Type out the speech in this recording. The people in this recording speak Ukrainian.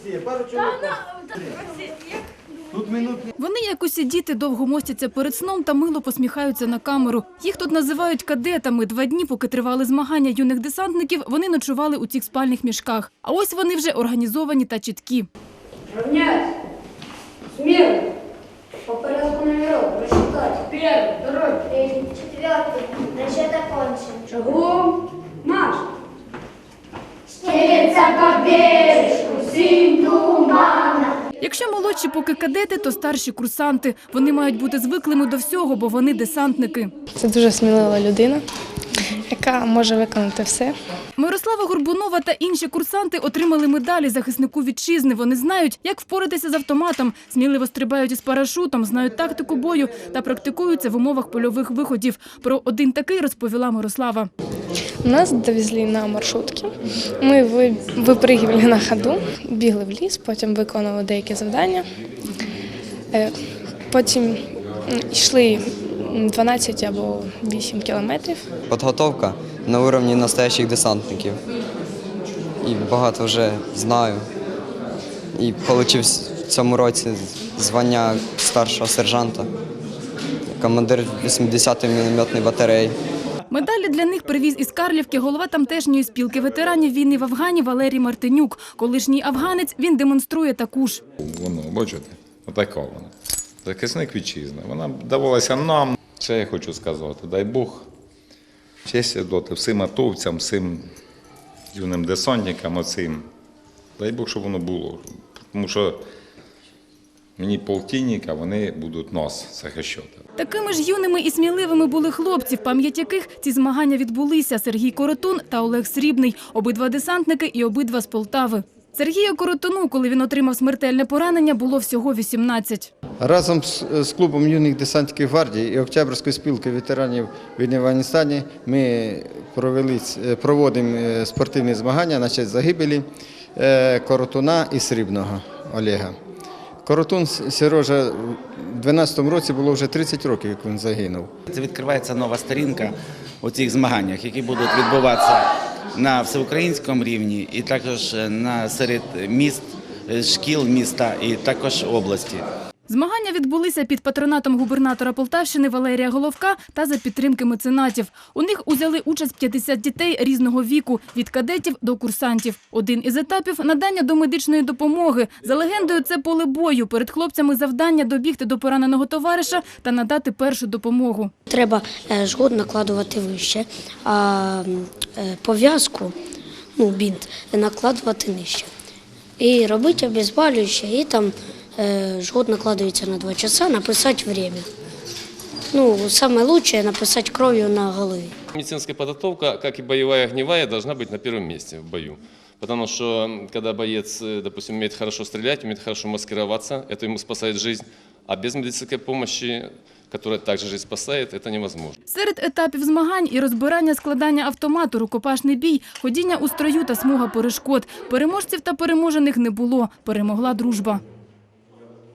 стає, пару чоловік. Тут Вони, як усі діти, довго мостяться перед сном та мило посміхаються на камеру. Їх тут називають кадетами. Два дні, поки тривали змагання юних десантників, вони ночували у цих спальних мішках. А ось вони вже організовані та чіткі. Равнять. Смело. По порядку номеров. Рассчитать. Первый, второй, третий. Четвертый. Расчет окончен. Шагом. Марш. Стелется по бережку синь тумана. Якщо молодші поки кадети, то старші курсанти. Вони мають бути звиклими до всього, бо вони десантники. Це дуже смілива людина, яка може виконати все. Мирослава Горбунова та інші курсанти отримали медалі захиснику вітчизни. Вони знають, як впоратися з автоматом, сміливо стрибають із парашутом, знають тактику бою та практикуються в умовах польових виходів. Про один такий розповіла Мирослава. Нас довезли на маршрутки. Ми ви- на ходу, бігли в ліс, потім виконували деякі завдання. Е, Потім йшли 12 або 8 кілометрів. Підготовка на уровні настоящих десантників. І багато вже знаю. І отримав в цьому році звання старшого сержанта, командир 80-ї мінометної батареї. Медалі для них привіз із Карлівки голова тамтешньої спілки ветеранів війни в Афгані Валерій Мартинюк. Колишній афганець він демонструє таку ж. Воно, бачите, отака вона. Захисник вітчизни. Вона давалася нам. Ще я хочу сказати, дай Бог, честь доти всім атовцям, всім юним десантникам оцим. Дай Бог, щоб воно було. Тому що мені полтинника, вони будуть нас захищати. Такими ж юними і сміливими були хлопці, в пам'ять яких ці змагання відбулися. Сергій Коротун та Олег Срібний. Обидва десантники і обидва з Полтави. Сергію Коротуну, коли він отримав смертельне поранення, було всього 18. Разом з, клубом юних десантників гвардії і Октябрьської спілки ветеранів війни в Афганістані ми провели, проводимо е, спортивні змагання на честь загибелі е, Коротуна і Срібного Олега. Коротун Сережа в 12-му році було вже 30 років, як він загинув. Це відкривається нова сторінка у цих змаганнях, які будуть відбуватися на всеукраїнському рівні і також на серед міст, е, шкіл міста і також області. Змагання відбулися під патронатом губернатора Полтавщини Валерія Головка та за підтримки меценатів. У них узяли участь 50 дітей різного віку – від кадетів до курсантів. Один із етапів – надання домедичної допомоги. За легендою, це поле бою. Перед хлопцями завдання добігти до пораненого товариша та надати першу допомогу. Треба е, жгут накладувати вище, а е, пов'язку, ну, бінт, накладувати нижче. І робити обезболююче, і там жгут накладується на 2 часа, написати время. Ну, саме лучше написати кров'ю на голові. Медицинская подготовка, как и боевая огневая, должна быть на первом месте в бою. Потому что, м, когда боец, э, допустим, умеет хорошо стрелять, умеет хорошо маскироваться, это ему спасает жизнь. А без медицинской помощи, которая также жизнь спасает, это невозможно. Серед етапів змагань і розбирання складання автомату, рукопашний бій, ходіння у строю та смуга перешкод. Переможців та переможених не було. Перемогла дружба.